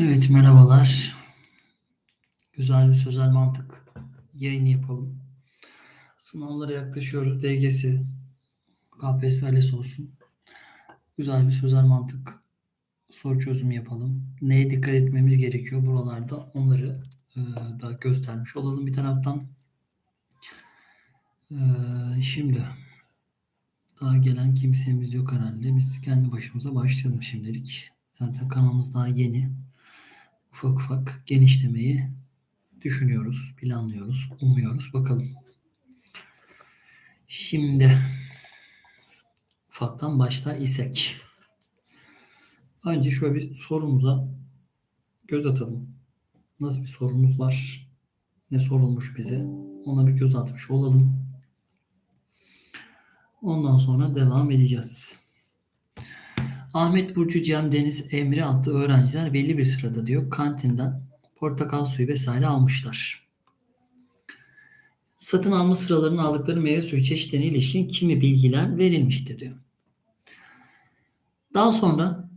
Evet merhabalar. Güzel bir sözel mantık yayını yapalım. Sınavlara yaklaşıyoruz. DGS, KPSS, ALES olsun. Güzel bir sözel mantık soru çözümü yapalım. Neye dikkat etmemiz gerekiyor buralarda onları e, da göstermiş olalım bir taraftan. E, şimdi daha gelen kimsemiz yok herhalde. Biz kendi başımıza başlayalım şimdilik. Zaten kanalımız daha yeni ufak ufak genişlemeyi düşünüyoruz, planlıyoruz, umuyoruz. Bakalım. Şimdi ufaktan başlar isek. Önce şöyle bir sorumuza göz atalım. Nasıl bir sorumuz var? Ne sorulmuş bize? Ona bir göz atmış olalım. Ondan sonra devam edeceğiz. Ahmet Burcu Cem Deniz Emre adlı öğrenciler belli bir sırada diyor kantinden portakal suyu vesaire almışlar. Satın alma sıralarının aldıkları meyve suyu çeşitlerine ilişkin kimi bilgiler verilmiştir diyor. Daha sonra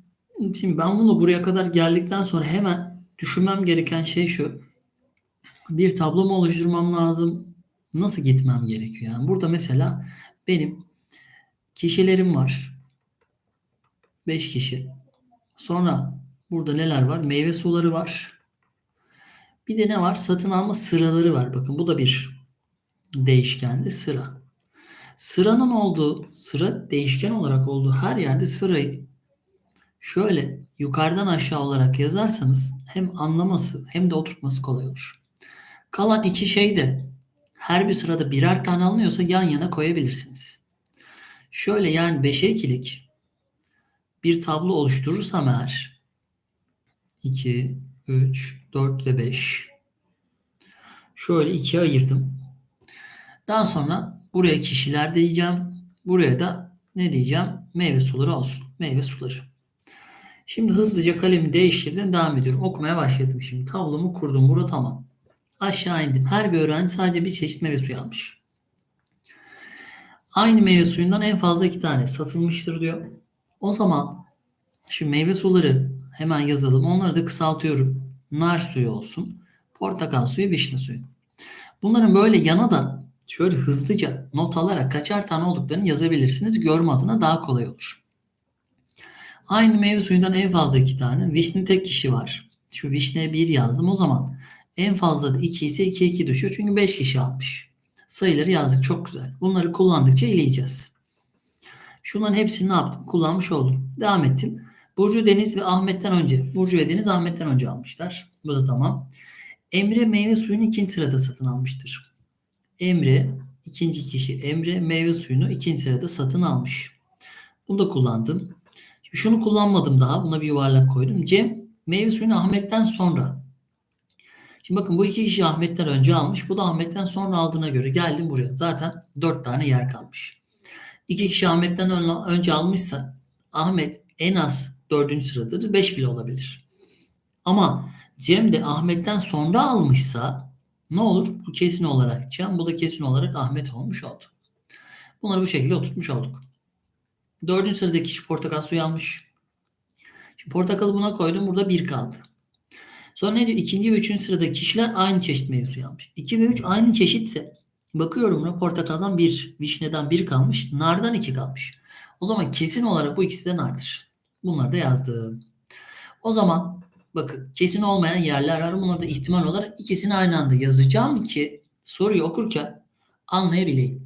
şimdi ben bunu buraya kadar geldikten sonra hemen düşünmem gereken şey şu. Bir tablo mu oluşturmam lazım? Nasıl gitmem gerekiyor? Yani burada mesela benim kişilerim var. 5 kişi. Sonra burada neler var? Meyve suları var. Bir de ne var? Satın alma sıraları var. Bakın bu da bir değişkendi sıra. Sıranın olduğu, sıra değişken olarak olduğu her yerde sırayı şöyle yukarıdan aşağı olarak yazarsanız hem anlaması hem de oturtması kolay olur. Kalan iki şey de her bir sırada birer tane alınıyorsa yan yana koyabilirsiniz. Şöyle yani 5'e 2'lik bir tablo oluşturursam eğer 2, 3, 4 ve 5 şöyle ikiye ayırdım. Daha sonra buraya kişiler diyeceğim. Buraya da ne diyeceğim? Meyve suları olsun. Meyve suları. Şimdi hızlıca kalemi değiştirdim. Devam ediyorum. Okumaya başladım şimdi. Tablomu kurdum. Burada tamam. Aşağı indim. Her bir öğrenci sadece bir çeşit meyve suyu almış. Aynı meyve suyundan en fazla iki tane satılmıştır diyor. O zaman şu meyve suları hemen yazalım. Onları da kısaltıyorum. Nar suyu olsun. Portakal suyu, vişne suyu. Bunların böyle yana da şöyle hızlıca not alarak kaçar tane olduklarını yazabilirsiniz. Görme adına daha kolay olur. Aynı meyve suyundan en fazla iki tane. Vişne tek kişi var. Şu vişneye bir yazdım. O zaman en fazla da 2 ise 2 2 düşüyor. Çünkü 5 kişi almış. Sayıları yazdık. Çok güzel. Bunları kullandıkça eleyeceğiz. Şunların hepsini ne yaptım? Kullanmış oldum. Devam ettim. Burcu Deniz ve Ahmet'ten önce. Burcu ve Deniz Ahmet'ten önce almışlar. Bu da tamam. Emre meyve suyunu ikinci sırada satın almıştır. Emre ikinci kişi Emre meyve suyunu ikinci sırada satın almış. Bunu da kullandım. Şimdi şunu kullanmadım daha. Buna bir yuvarlak koydum. Cem meyve suyunu Ahmet'ten sonra. Şimdi bakın bu iki kişi Ahmet'ten önce almış. Bu da Ahmet'ten sonra aldığına göre geldim buraya. Zaten dört tane yer kalmış. İki kişi Ahmet'ten önce almışsa Ahmet en az dördüncü sıradadır. Beş bile olabilir. Ama Cem de Ahmet'ten sonra almışsa ne olur? Bu kesin olarak Cem, bu da kesin olarak Ahmet olmuş oldu. Bunları bu şekilde oturtmuş olduk. Dördüncü sıradaki kişi portakal suyu almış. Şimdi portakalı buna koydum. Burada bir kaldı. Sonra ne diyor? İkinci ve üçüncü sıradaki kişiler aynı çeşit meyve suyu almış. İki ve üç aynı çeşitse bakıyorum buna portakaldan bir, vişneden bir kalmış, nardan iki kalmış. O zaman kesin olarak bu ikisi de nardır. Bunları da yazdım. O zaman bakın kesin olmayan yerler var. Bunları da ihtimal olarak ikisini aynı anda yazacağım ki soruyu okurken anlayabileyim.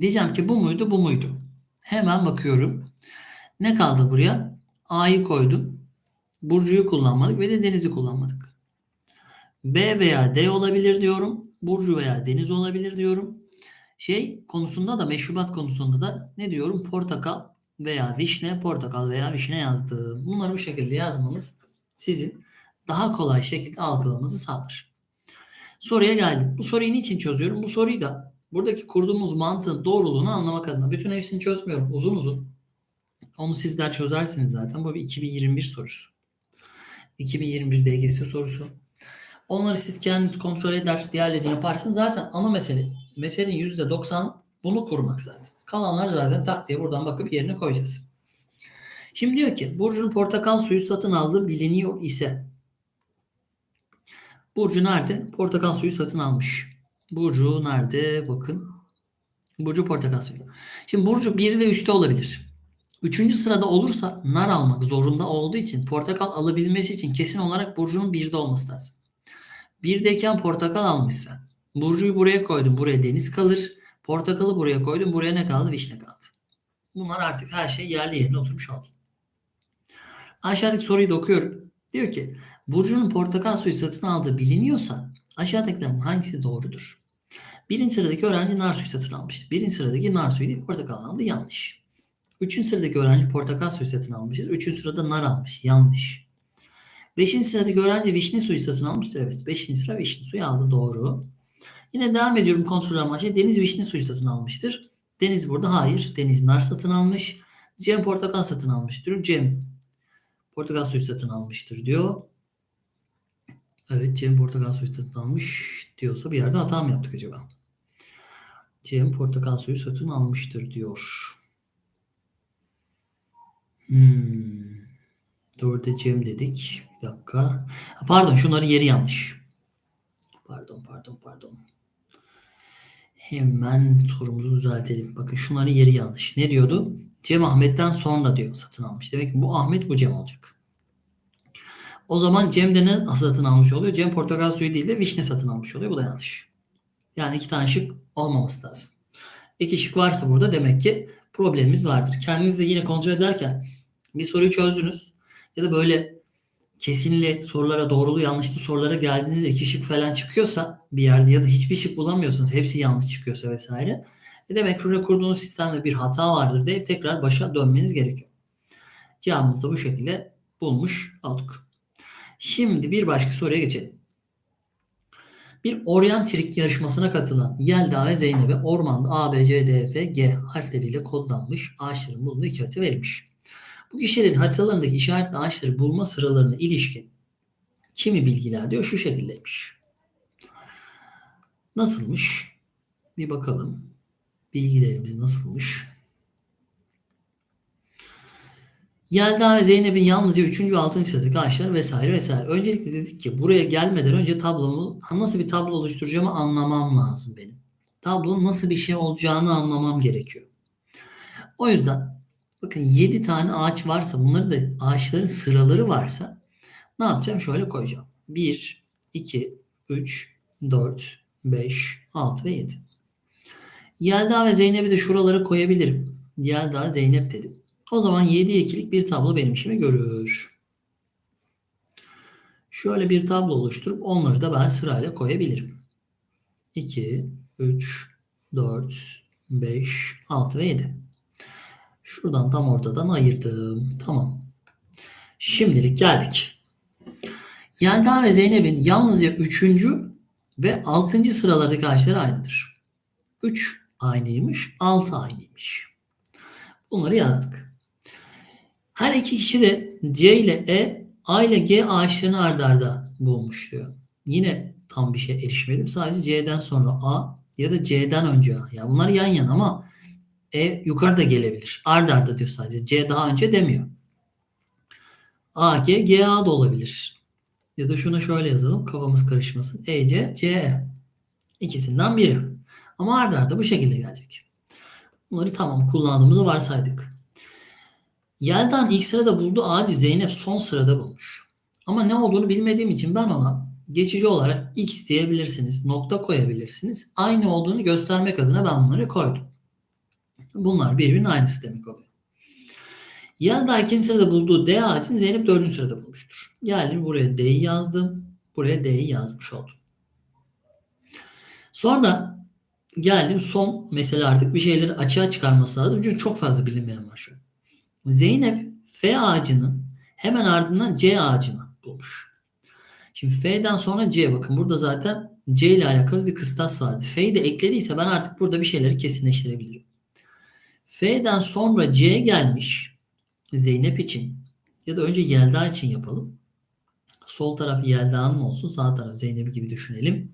Diyeceğim ki bu muydu bu muydu. Hemen bakıyorum. Ne kaldı buraya? A'yı koydum. Burcu'yu kullanmadık ve de Deniz'i kullanmadık. B veya D olabilir diyorum. Burcu veya Deniz olabilir diyorum. Şey konusunda da meşrubat konusunda da ne diyorum? Portakal veya vişne, portakal veya vişne yazdım. Bunları bu şekilde yazmanız sizin daha kolay şekilde algılamanızı sağlar. Soruya geldim. Bu soruyu niçin çözüyorum? Bu soruyu da buradaki kurduğumuz mantığın doğruluğunu anlamak adına. Bütün hepsini çözmüyorum. Uzun uzun. Onu sizler çözersiniz zaten. Bu bir 2021 sorusu. 2021 DGS sorusu. Onları siz kendiniz kontrol eder, diğerlerini yaparsınız. Zaten ana mesele, meselenin %90 bunu kurmak zaten. Kalanlar zaten tak diye buradan bakıp yerine koyacağız. Şimdi diyor ki Burcu'nun portakal suyu satın aldığı biliniyor ise Burcu nerede? Portakal suyu satın almış. Burcu nerede? Bakın. Burcu portakal suyu. Şimdi Burcu 1 ve 3'te olabilir. Üçüncü sırada olursa nar almak zorunda olduğu için portakal alabilmesi için kesin olarak Burcu'nun 1'de olması lazım. 1'deyken portakal almışsa Burcu'yu buraya koydum. Buraya deniz kalır. Portakalı buraya koydum. Buraya ne kaldı? Vişne kaldı. Bunlar artık her şey yerli yerine oturmuş oldu. Aşağıdaki soruyu da okuyorum. Diyor ki Burcu'nun portakal suyu satın aldığı biliniyorsa aşağıdakilerden hangisi doğrudur? Birinci sıradaki öğrenci nar suyu satın almıştır. Birinci sıradaki nar suyu değil portakal aldı. Yanlış. Üçüncü sıradaki öğrenci portakal suyu satın almıştır. Üçüncü sırada nar almış. Yanlış. Beşinci sıradaki öğrenci vişne suyu satın almıştır. Evet. Beşinci sıra vişne suyu aldı. Doğru. Yine devam ediyorum kontrol amaçlı. Deniz vişne suyu satın almıştır. Deniz burada hayır. Deniz nar satın almış. Cem portakal satın almıştır. Cem portakal suyu satın almıştır diyor. Evet Cem portakal suyu satın almış diyorsa bir yerde hata mı yaptık acaba? Cem portakal suyu satın almıştır diyor. Hmm. Dörde Cem dedik. Bir dakika. Pardon şunların yeri yanlış. Pardon pardon pardon. Hemen sorumuzu düzeltelim. Bakın şunların yeri yanlış. Ne diyordu? Cem Ahmet'ten sonra diyor satın almış. Demek ki bu Ahmet bu Cem olacak. O zaman Cem de ne satın almış oluyor? Cem portakal suyu değil de vişne satın almış oluyor. Bu da yanlış. Yani iki tane şık olmaması lazım. İki şık varsa burada demek ki problemimiz vardır. Kendiniz yine kontrol ederken bir soruyu çözdünüz ya da böyle kesinli sorulara doğrulu yanlışlı sorulara geldiğinizde iki şık falan çıkıyorsa bir yerde ya da hiçbir şık bulamıyorsanız hepsi yanlış çıkıyorsa vesaire e demek ki kurduğunuz sistemde bir hata vardır deyip tekrar başa dönmeniz gerekiyor. Cevabımızı da bu şekilde bulmuş olduk. Şimdi bir başka soruya geçelim. Bir oryantrik yarışmasına katılan Yelda ve Zeynep'e ormanda A, B, C, D, F, G harfleriyle kodlanmış ağaçların bulunduğu iki harita verilmiş. Bu kişilerin haritalarındaki işaretli ağaçları bulma sıralarına ilişkin kimi bilgiler diyor şu şekildeymiş. Nasılmış? Bir bakalım. Bilgilerimiz nasılmış? Yelda ve Zeynep'in yalnızca 3. ve 6. sıradaki ağaçlar vesaire vesaire. Öncelikle dedik ki buraya gelmeden önce tablomu nasıl bir tablo oluşturacağımı anlamam lazım benim. Tablonun nasıl bir şey olacağını anlamam gerekiyor. O yüzden bakın 7 tane ağaç varsa bunları da ağaçların sıraları varsa ne yapacağım? Şöyle koyacağım. 1, 2, 3, 4, 5, 6 ve 7. Yelda ve Zeynep'i de şuralara koyabilirim. Yelda, Zeynep dedim. O zaman 7 ikilik bir tablo benim işimi görür. Şöyle bir tablo oluşturup onları da ben sırayla koyabilirim. 2, 3, 4, 5, 6 ve 7. Şuradan tam ortadan ayırdım. Tamam. Şimdilik geldik. Yelda ve Zeynep'in yalnızca 3. ve 6. sıralardaki ağaçları aynıdır. 3 aynıymış, 6 aynıymış. Bunları yazdık. Her iki kişi de C ile E, A ile G ağaçlarını ardarda arda bulmuş diyor. Yine tam bir şey erişmedim. Sadece C'den sonra A ya da C'den önce A. Ya bunlar yan yana ama E yukarıda gelebilir. Ardarda arda diyor sadece. C daha önce demiyor. A, G, G, A da olabilir. Ya da şunu şöyle yazalım. Kafamız karışmasın. E, C, C, E. İkisinden biri. Ama ardarda arda bu şekilde gelecek. Bunları tamam kullandığımızı varsaydık. Yeldan ilk sırada bulduğu ağacı Zeynep son sırada bulmuş. Ama ne olduğunu bilmediğim için ben ona geçici olarak x diyebilirsiniz. Nokta koyabilirsiniz. Aynı olduğunu göstermek adına ben bunları koydum. Bunlar birbirinin aynısı demek oluyor. Yelda ikinci sırada bulduğu D ağacını Zeynep dördüncü sırada bulmuştur. Geldim buraya D'yi yazdım. Buraya D'yi yazmış oldum. Sonra geldim son mesela artık bir şeyleri açığa çıkarması lazım. Çünkü çok fazla bilinmeyen var şu. Zeynep F ağacının hemen ardından C ağacını bulmuş. Şimdi F'den sonra C bakın burada zaten C ile alakalı bir kıstas vardı. F'yi de eklediyse ben artık burada bir şeyleri kesinleştirebilirim. F'den sonra C gelmiş Zeynep için ya da önce Yelda için yapalım. Sol taraf Yelda'nın olsun sağ taraf Zeynep gibi düşünelim.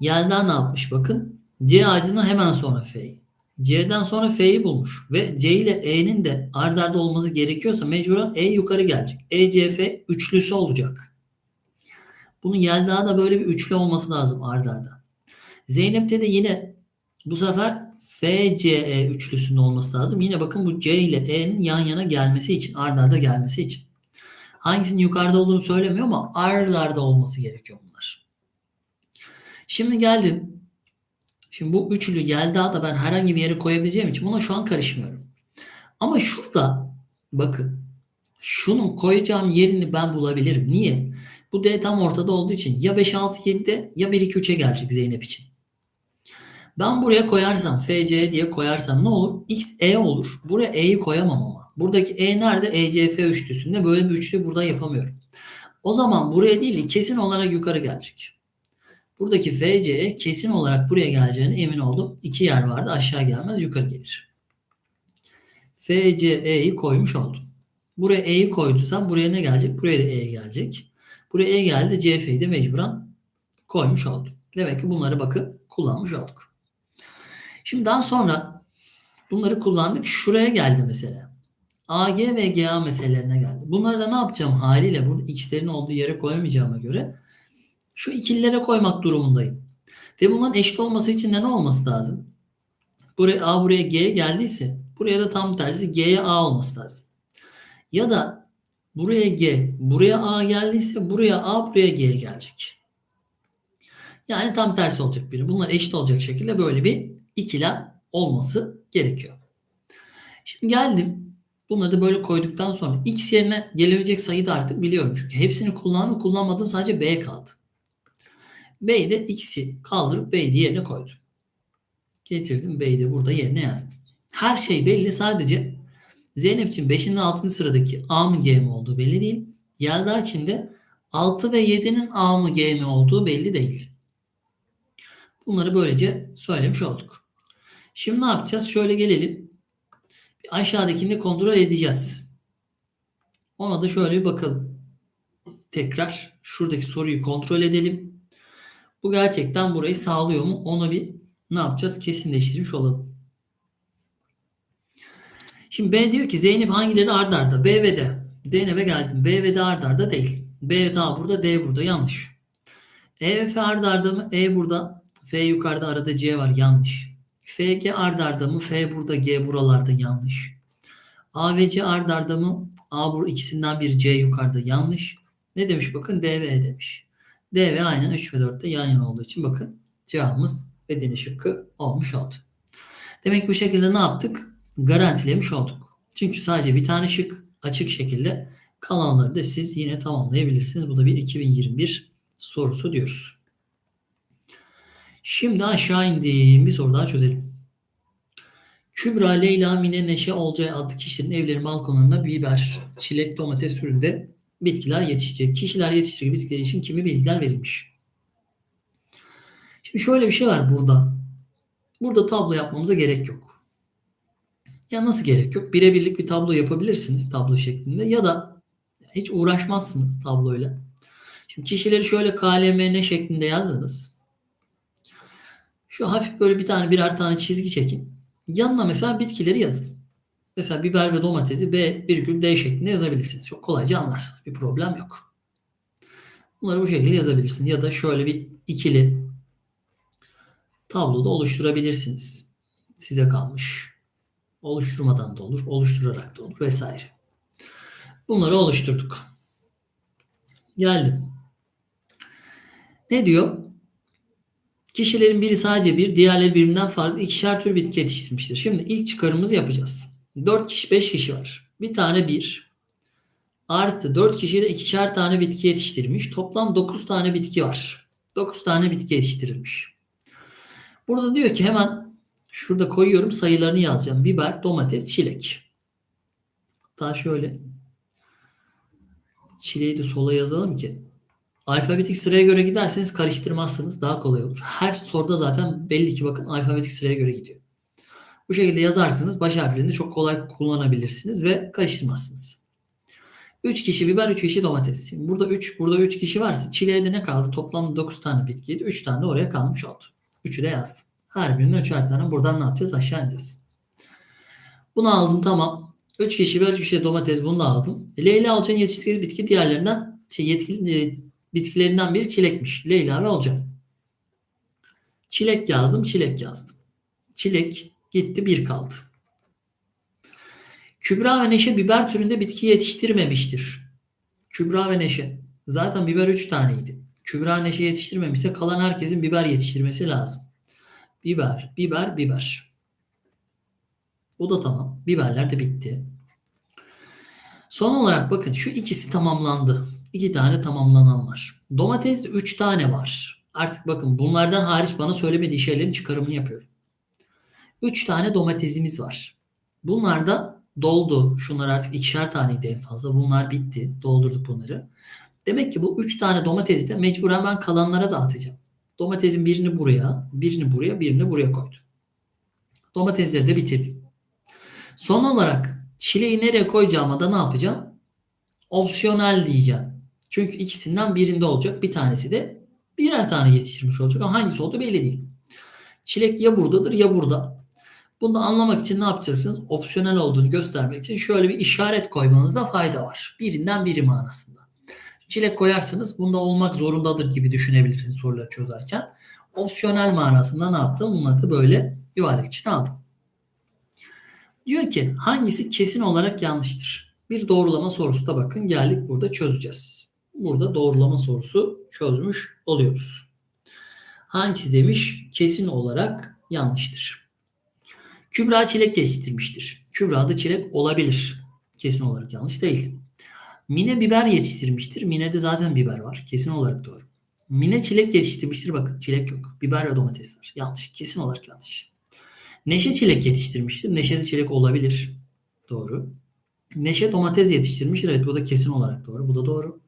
Yelda ne yapmış bakın. C ağacına hemen sonra F'yi. C'den sonra F'yi bulmuş ve C ile E'nin de ard arda olması gerekiyorsa mecburen E yukarı gelecek. E, C, F üçlüsü olacak. Bunun Yelda da böyle bir üçlü olması lazım ardarda. arda. Zeynep'te de yine bu sefer FCE üçlüsünün olması lazım. Yine bakın bu C ile E'nin yan yana gelmesi için, ardarda arda gelmesi için. Hangisinin yukarıda olduğunu söylemiyor ama ardarda arda olması gerekiyor bunlar. Şimdi geldim. Şimdi bu üçlü Yelda da ben herhangi bir yere koyabileceğim için buna şu an karışmıyorum. Ama şurada bakın şunun koyacağım yerini ben bulabilirim. Niye? Bu D tam ortada olduğu için ya 5 6 7'de ya 1 2 3'e gelecek Zeynep için. Ben buraya koyarsam FC diye koyarsam ne olur? X E olur. Buraya E'yi koyamam ama. Buradaki E nerede? ECF üçlüsünde. Böyle bir üçlü burada yapamıyorum. O zaman buraya değil kesin olarak yukarı gelecek. Buradaki FC kesin olarak buraya geleceğine emin oldum. İki yer vardı. Aşağı gelmez yukarı gelir. FCE'yi koymuş oldum. Buraya E'yi koyduysam buraya ne gelecek? Buraya da E gelecek. Buraya E geldi. CF'yi de mecburen koymuş oldum. Demek ki bunları bakın kullanmış olduk. Şimdi daha sonra bunları kullandık. Şuraya geldi mesela. AG ve GA meselelerine geldi. Bunları da ne yapacağım haliyle burada x'lerin olduğu yere koyamayacağıma göre şu ikililere koymak durumundayım. Ve bunların eşit olması için de ne olması lazım? Buraya A buraya G geldiyse buraya da tam tersi G'ye A olması lazım. Ya da buraya G, buraya A geldiyse buraya A, buraya G gelecek. Yani tam tersi olacak biri. Bunlar eşit olacak şekilde böyle bir ikilem olması gerekiyor. Şimdi geldim. Bunları da böyle koyduktan sonra x yerine gelebilecek sayıyı da artık biliyorum. Çünkü hepsini kullandım. Kullanmadım sadece b kaldı. b'yi de x'i kaldırıp b'yi yerine koydum. Getirdim b'yi de burada yerine yazdım. Her şey belli sadece Zeynep için 5'in 6. sıradaki A mı G mi olduğu belli değil. Yelda için de 6 ve 7'nin A mı G mi olduğu belli değil. Bunları böylece söylemiş olduk. Şimdi ne yapacağız? Şöyle gelelim. Aşağıdakini kontrol edeceğiz. Ona da şöyle bir bakalım. Tekrar şuradaki soruyu kontrol edelim. Bu gerçekten burayı sağlıyor mu? Ona bir ne yapacağız? Kesinleştirmiş olalım. Şimdi B diyor ki Zeynep hangileri ardarda? arda? B ve D. Zeynep'e geldim. B ve D ardarda arda değil. B daha burada, D burada. Yanlış. E ve F ardarda arda mı? E burada. F yukarıda arada C var. Yanlış. FG ardarda arda mı? F burada, G buralarda. Yanlış. A ve C ardarda arda mı? A bu ikisinden bir C yukarıda. Yanlış. Ne demiş bakın? D ve E demiş. D ve aynen 3 ve 4'te yan yana olduğu için bakın cevabımız Edirne şıkkı olmuş oldu. Demek ki bu şekilde ne yaptık? Garantilemiş olduk. Çünkü sadece bir tane şık açık şekilde kalanları da siz yine tamamlayabilirsiniz. Bu da bir 2021 sorusu diyoruz. Şimdi aşağı indiğim bir soru daha çözelim. Kübra, Leyla, Mine, Neşe, Olcay adlı kişilerin evlerin balkonlarında biber, çilek, domates türünde bitkiler yetişecek. Kişiler yetiştirecek bitkiler için kimi bilgiler verilmiş. Şimdi şöyle bir şey var burada. Burada tablo yapmamıza gerek yok. Ya nasıl gerek yok? Birebirlik bir tablo yapabilirsiniz tablo şeklinde ya da hiç uğraşmazsınız tabloyla. Şimdi kişileri şöyle KLMN şeklinde yazdınız. Şu hafif böyle bir tane birer tane çizgi çekin. Yanına mesela bitkileri yazın. Mesela biber ve domatesi B virgül D şeklinde yazabilirsiniz. Çok kolayca anlarsınız. Bir problem yok. Bunları bu şekilde yazabilirsiniz. Ya da şöyle bir ikili tabloda oluşturabilirsiniz. Size kalmış. Oluşturmadan da olur, oluşturarak da olur vesaire. Bunları oluşturduk. Geldim. Ne diyor? Kişilerin biri sadece bir, diğerleri birbirinden farklı ikişer tür bitki yetiştirmiştir. Şimdi ilk çıkarımızı yapacağız. 4 kişi, 5 kişi var. Bir tane 1. Artı 4 kişi de ikişer tane bitki yetiştirmiş. Toplam 9 tane bitki var. 9 tane bitki yetiştirilmiş. Burada diyor ki hemen şurada koyuyorum sayılarını yazacağım. Biber, domates, çilek. Hatta şöyle çileği de sola yazalım ki alfabetik sıraya göre giderseniz karıştırmazsınız. Daha kolay olur. Her soruda zaten belli ki bakın alfabetik sıraya göre gidiyor. Bu şekilde yazarsınız. Baş harflerini çok kolay kullanabilirsiniz ve karıştırmazsınız. 3 kişi biber, 3 kişi domates. burada 3, burada 3 kişi varsa çileğe de ne kaldı? Toplam 9 tane bitkiydi. 3 tane de oraya kalmış oldu. 3'ü de yazdım. Her birinden 3'er tane. Buradan ne yapacağız? Aşağı ineceğiz. Bunu aldım tamam. 3 kişi biber, 3 kişi domates bunu da aldım. Leyla Alçan'ın yetiştirdiği bitki diğerlerinden şey yetkili, e, Bitkilerinden biri çilekmiş. Leyla ve Olcay. Çilek yazdım, çilek yazdım. Çilek gitti bir kaldı. Kübra ve Neşe biber türünde bitki yetiştirmemiştir. Kübra ve Neşe. Zaten biber 3 taneydi. Kübra Neşe yetiştirmemişse kalan herkesin biber yetiştirmesi lazım. Biber, biber, biber. Bu da tamam. Biberler de bitti. Son olarak bakın şu ikisi tamamlandı. İki tane tamamlanan var. Domates 3 tane var. Artık bakın bunlardan hariç bana söylemediği şeylerin çıkarımını yapıyorum. 3 tane domatesimiz var. Bunlar da doldu. Şunlar artık ikişer taneydi en fazla. Bunlar bitti. Doldurduk bunları. Demek ki bu 3 tane domatesi de mecburen ben kalanlara dağıtacağım. Domatesin birini buraya, birini buraya, birini buraya koydum. Domatesleri de bitirdim. Son olarak çileği nereye koyacağıma da ne yapacağım? Opsiyonel diyeceğim. Çünkü ikisinden birinde olacak. Bir tanesi de birer tane yetiştirmiş olacak. Ama hangisi olduğu belli değil. Çilek ya buradadır ya burada. Bunu da anlamak için ne yapacaksınız? Opsiyonel olduğunu göstermek için şöyle bir işaret koymanızda fayda var. Birinden biri manasında. Çilek koyarsınız. Bunda olmak zorundadır gibi düşünebilirsiniz soruları çözerken. Opsiyonel manasında ne yaptım? Bunları da böyle yuvarlak için aldım. Diyor ki hangisi kesin olarak yanlıştır? Bir doğrulama sorusu da bakın geldik burada çözeceğiz. Burada doğrulama sorusu çözmüş oluyoruz. Hangisi demiş? Kesin olarak yanlıştır. Kübra çilek yetiştirmiştir. Kübra da çilek olabilir. Kesin olarak yanlış değil. Mine biber yetiştirmiştir. Mine'de zaten biber var. Kesin olarak doğru. Mine çilek yetiştirmiştir. Bakın çilek yok. Biber ve domates var. Yanlış. Kesin olarak yanlış. Neşe çilek yetiştirmiştir. Neşe de çilek olabilir. Doğru. Neşe domates yetiştirmiştir. Evet bu da kesin olarak doğru. Bu da doğru.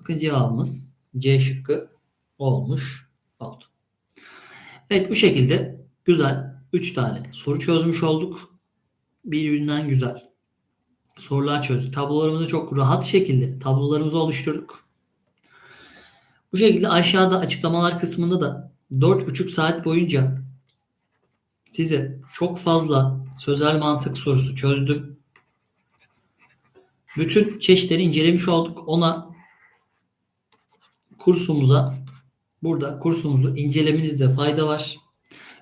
Bakın cevabımız C şıkkı olmuş oldu. Evet bu şekilde güzel 3 tane soru çözmüş olduk. Birbirinden güzel sorular çözdük. Tablolarımızı çok rahat şekilde tablolarımızı oluşturduk. Bu şekilde aşağıda açıklamalar kısmında da 4,5 saat boyunca size çok fazla sözel mantık sorusu çözdüm. Bütün çeşitleri incelemiş olduk. Ona kursumuza burada kursumuzu incelemenizde fayda var.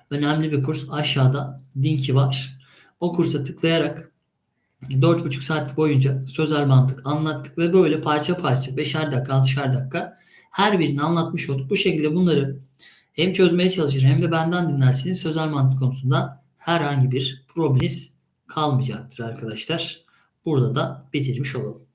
Önemli bir kurs. Aşağıda linki var. O kursa tıklayarak 4,5 saat boyunca sözel mantık anlattık ve böyle parça parça 5'er dakika 6'şer dakika her birini anlatmış olduk. Bu şekilde bunları hem çözmeye çalışır hem de benden dinlersiniz. Sözel mantık konusunda herhangi bir probleminiz kalmayacaktır arkadaşlar. Burada da bitirmiş olalım.